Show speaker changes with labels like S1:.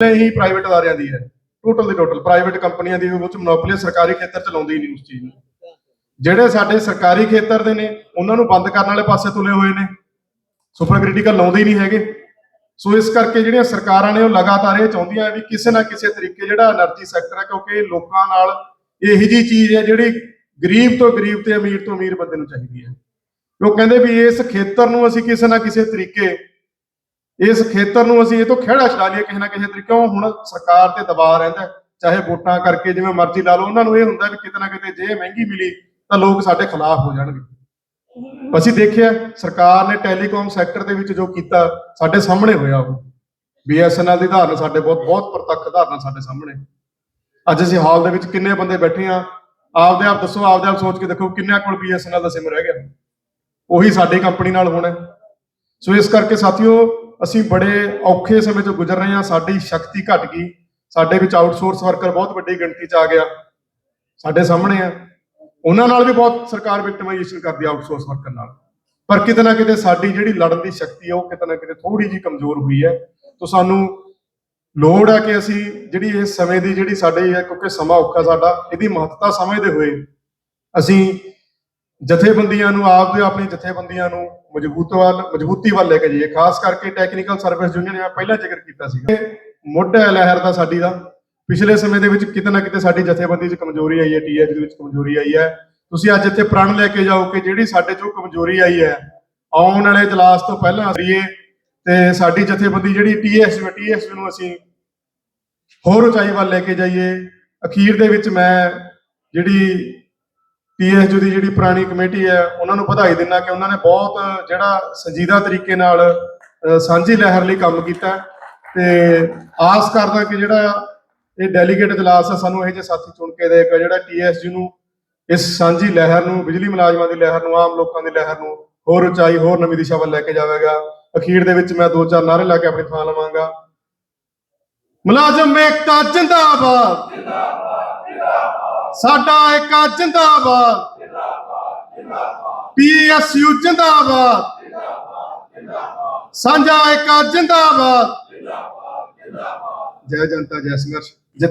S1: ਹੀ private ਅਦਾਰਿਆਂ ਦੀ ਹੈ। Total ਦੀ total private ਕੰਪਨੀਆਂ ਦੀ ਵਿੱਚ ਮੋਨੋਪੋਲੀ ਸਰਕਾਰੀ ਖੇਤਰ ਚਲਾਉਂਦੀ ਹੀ ਨਹੀਂ ਉਸ ਚੀਜ਼ ਨੂੰ। ਜਿਹੜੇ ਸਾਡੇ ਸਰਕਾਰੀ ਖੇਤਰ ਦੇ ਨੇ, ਉਹਨਾਂ ਨੂੰ ਬੰਦ ਕਰਨ ਵਾਲੇ ਪਾਸੇ ਤੁਲੇ ਹੋਏ ਨੇ। ਸੁਪਰ ਕ੍ਰਿਟੀਕਲ ਲਾਉਂਦੇ ਹੀ ਨਹੀਂ ਹੈਗੇ। ਸੋ ਇਸ ਕਰਕੇ ਜਿਹੜੀਆਂ ਸਰਕਾਰਾਂ ਨੇ ਉਹ ਲਗਾਤਾਰ ਇਹ ਚਾਹੁੰਦੀਆਂ ਵੀ ਕਿਸੇ ਨਾ ਕਿਸੇ ਤਰੀਕੇ ਜਿਹੜਾ એનર્ਜੀ ਸੈਕਟਰ ਹੈ, ਕਿਉਂਕਿ ਲੋਕਾਂ ਨਾਲ ਇਹੋ ਜੀ ਚੀਜ਼ ਹੈ ਜਿਹੜੀ ਗਰੀਬ ਤੋਂ ਗਰੀਬ ਤੇ ਅਮੀਰ ਤੋਂ ਅਮੀਰ ਬੰਦੇ ਨੂੰ ਚਾਹੀਦੀ ਹੈ। ਉਹ ਕਹਿੰਦੇ ਵੀ ਇਸ ਖੇਤਰ ਨੂੰ ਅਸੀਂ ਕਿਸੇ ਨਾ ਕਿਸੇ ਤਰੀਕੇ ਇਸ ਖੇਤਰ ਨੂੰ ਅਸੀਂ ਇਹ ਤੋਂ ਖਿਹੜਾ ਛਡਾ ਲਈਏ ਕਿਸੇ ਨਾ ਕਿਸੇ ਤਰੀਕੇ ਕਿਉਂ ਹੁਣ ਸਰਕਾਰ ਤੇ ਦਬਾਅ ਰਹਿੰਦਾ ਚਾਹੇ ਵੋਟਾਂ ਕਰਕੇ ਜਿਵੇਂ ਮਰਜ਼ੀ ਲਾ ਲਓ, ਉਹਨਾਂ ਨੂੰ ਇਹ ਹੁੰਦਾ ਵੀ ਕਿਤੇ ਨਾ ਕਿਤੇ ਜੇ ਮਹਿੰਗੀ ਮਿਲੀ ਤਾਂ ਲੋਕ ਸਾਡੇ ਖਿਲਾਫ ਹੋ ਜਾਣਗੇ। ਅਸੀਂ ਦੇਖਿਆ ਸਰਕਾਰ ਨੇ ਟੈਲੀਕਾਮ ਸੈਕਟਰ ਦੇ ਵਿੱਚ ਜੋ ਕੀਤਾ, ਸਾਡੇ ਸਾਹਮਣੇ ਹੋਇਆ ਉਹ। ਬੀਐਸਐਨਐਲ ਦੀ ਉਦਾਹਰਨ ਸਾਡੇ ਬਹੁਤ ਬਹੁਤ ਪ੍ਰਤੱਖ ਉਦਾਹਰਨ ਸਾਡੇ ਸਾਹਮਣੇ। ਅੱਜ ਅਸੀਂ ਹਾਲ ਦੇ ਵਿੱਚ ਕਿੰਨੇ ਬੰਦੇ ਬੈਠੇ ਆ ਆਪਦੇ ਆਪ ਦੱਸੋ, ਆਪਦੇ ਆਪ ਸੋਚ ਕੇ ਦੇਖੋ ਕਿੰਨਿਆਂ ਕੋਲ ਬੀਐਸਐਨਐਲ ਦਾ ਸਿਮ ਰਹਿ ਗਿਆ। ਉਹੀ ਸਾਡੀ ਕੰਪਨੀ ਨਾਲ ਹੋਣਾ ਸੋ ਇਸ ਕਰਕੇ ਸਾਥੀਓ ਅਸੀਂ ਬੜੇ ਔਖੇ ਸਮੇਂ ਤੋਂ ਗੁਜ਼ਰ ਰਹੇ ਹਾਂ, ਸਾਡੀ ਸ਼ਕਤੀ ਘਟ ਗਈ। ਸਾਡੇ ਵਿੱਚ ਆਊਟਸੋਰਸ ਵਰਕਰ ਬਹੁਤ ਵੱਡੀ ਗਿਣਤੀ ਚ ਆ ਗਿਆ। ਸਾਡੇ ਸਾਹਮਣੇ ਆ। ਉਹਨਾਂ ਨਾਲ ਵੀ ਬਹੁਤ ਸਰਕਾਰ ਵਿਕਟਮਾਈਜੇਸ਼ਨ ਕਰਦੀ ਆਊਟਸੋਰਸ ਵਰਕਰ ਨਾਲ। ਪਰ ਕਿਤੇ ਨਾ ਕਿਤੇ ਸਾਡੀ ਜਿਹੜੀ ਲੜਨ ਦੀ ਸ਼ਕਤੀ ਹੈ ਉਹ ਕਿਤੇ ਨਾ ਕਿਤੇ ਥੋੜੀ ਜੀ ਕਮਜ਼ੋਰ ਹੋਈ ਹੈ। ਤੋਂ ਸਾਨੂੰ ਲੋੜ ਹੈ ਕਿ ਅਸੀਂ ਜਿਹੜੀ ਇਹ ਸਮੇਂ ਦੀ ਜਿਹੜੀ ਸਾਡੇ ਹੈ ਕਿਉਂਕਿ ਸਮਾਂ ਔਖਾ ਸਾਡਾ, ਇਹਦੀ ਮਹੱਤਤਾ ਸਮਝਦੇ ਹੋਏ ਅਸੀਂ ਜਥੇਬੰਦੀਆਂ ਨੂੰ, ਆਪ ਦੇ ਆਪਣੀ ਜਥੇਬੰਦੀਆਂ ਨੂੰ ਮਜ਼ਬੂਤ ਵੱਲ ਮਜ਼ਬੂਤੀ ਵੱਲ ਲੈ ਕੇ ਜਾਈਏ। ਖਾਸ ਕਰਕੇ ਟੈਕਨੀਕਲ ਸਰਵਿਸ ਯੂਨੀਅਨ ਮੈਂ ਪਹਿਲਾਂ ਜ਼ਿਕਰ ਕੀਤਾ ਸੀਗਾ ਇਹ ਲਹਿਰ ਦਾ ਸਾਡੀ ਦਾ। ਪਿਛਲੇ ਸਮੇਂ ਦੇ ਵਿੱਚ ਕਿਤੇ ਨਾ ਕਿਤੇ ਸਾਡੀ ਜਥੇਬੰਦੀ 'ਚ ਕਮਜ਼ੋਰੀ ਆਈ ਹੈ ਟੀਐਚ ਦੇ ਵਿੱਚ ਕਮਜ਼ੋਰੀ ਆਈ ਹੈ। ਤੁਸੀਂ ਅੱਜ ਇੱਥੇ ਪ੍ਰਣ ਲੈ ਕੇ ਜਾਓ ਕਿ ਜਿਹੜੀ ਸਾਡੇ 'ਚੋਂ ਕਮਜ਼ੋਰੀ ਆਈ ਹੈ, ਆਉਣ ਵਾਲੇ ਇਜਲਾਸ ਤੋਂ ਪਹਿਲਾਂ ਕਰੀਏ ਤੇ ਸਾਡੀ ਜਥੇਬੰਦੀ ਜਿਹੜੀ ਟੀਐਸ ਟੀਐਸ ਨੂੰ ਅਸੀਂ ਹੋਰ ਉਚਾਈ ਵੱਲ ਲੈ ਕੇ ਜਾਈਏ। ਅਖੀਰ ਦੇ ਵਿੱਚ ਮੈਂ ਜਿਹੜੀ ਪੀਐਸਯੂ ਦੀ ਜਿਹੜੀ ਪੁਰਾਣੀ ਕਮੇਟੀ ਹੈ, ਉਹਨਾਂ ਨੂੰ ਵਧਾਈ ਦਿੰਦਾ ਕਿ ਉਹਨਾਂ ਨੇ ਬਹੁਤ ਜਿਹੜਾ ਸੰਜੀਦਾ ਤਰੀਕੇ ਨਾਲ ਸਾਂਝੀ ਲਹਿਰ ਲਈ ਕੰਮ ਕੀਤਾ। ਤੇ ਆਸ ਕਰਦਾ ਕਿ ਜਿਹੜਾ ਇਹ ਡੈਲੀਗੇਟ ਇਜਲਾਸ ਹੈ ਸਾਨੂੰ ਇਹ ਜਿਹੇ ਸਾਥੀ ਚੁਣ ਕੇ ਦੇਗਾ, ਜਿਹੜਾ ਟੀਐਸਯੂ ਨੂੰ ਇਸ ਸਾਂਝੀ ਲਹਿਰ ਨੂੰ, ਬਿਜਲੀ ਮੁਲਾਜ਼ਮਾਂ ਦੀ ਲਹਿਰ ਨੂੰ, ਆਮ ਲੋਕਾਂ ਦੀ ਲਹਿਰ ਨੂੰ ਹੋਰ ਉਚਾਈ, ਹੋਰ ਨਵੀਂ ਦਿਸ਼ਾ ਵੱਲ ਲੈ ਕੇ ਜਾਵੇਗਾ। ਅਖੀਰ ਦੇ ਵਿੱਚ ਮੈਂ ਦੋ ਚਾਰ ਨਾਅਰੇ ਲਾ ਕੇ ਆਪਣੀ ਥਾਂ ਲਵਾਂਗਾ। ਮੁਲਾਜ਼ਮ ਏਕਤਾ, ਜਿੰਦਾਬਾਦ! ਸਾਡਾ ਏਕਾ ਜਿੰਦਾਬਾਦ। ਪੀਐਸਯੂ ਜਿੰਦਾਬਾਦ। ਸਾਂਝਾ ਏਕਾ ਜਿੰਦਾਬਾਦ। ਜੈ ਜਨਤਾ ਜੈ ਸੰਘਰਸ਼।